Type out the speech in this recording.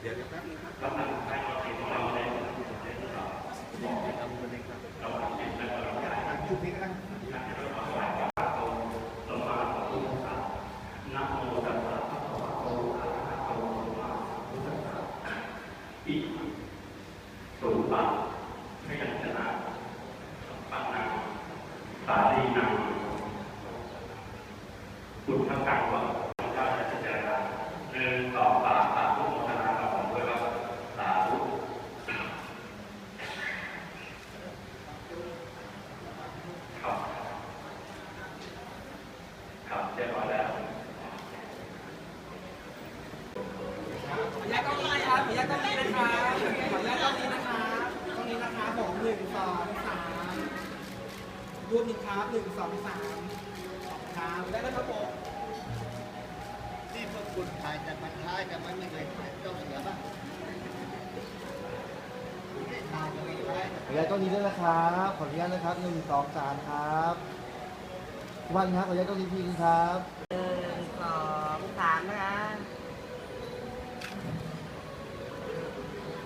เดี๋ยวแป๊บนึงครับเอาคนเล็กครับชุดนี้ก็ได้สูงปังไม่ยังชนะปังนังสาลีนังคุทั้งกลางว่าก็จะเจรจาหนึ่งสองสามสามทุกโมทนากับผมด้วยครับสาธุครับค รียบร้อยแล้วขออนุญาตกล้องนี้ครับขออนุญาตกล้องนี้นะคะขออนุญาตกล้องนี้นะคะกล้องนี้นะคะผมหนึ่งสองสามรูปหนึ่งครับหนึ่งสองสามครับได้แล้วครับผมนี่พวกคุณถ่ายแต่มันท้ายแต่มันไม่เคยถ่ายเจ้าเสือบ้างย้ายก็ไม่ได้ขออนุญาตกล้องนี้ด้วยนะครับ ขออนุญาตนะครับหนึ่งสองสามครับ ทุกท่านครับขออนุญาตกล้องนี้ทีนึงครับ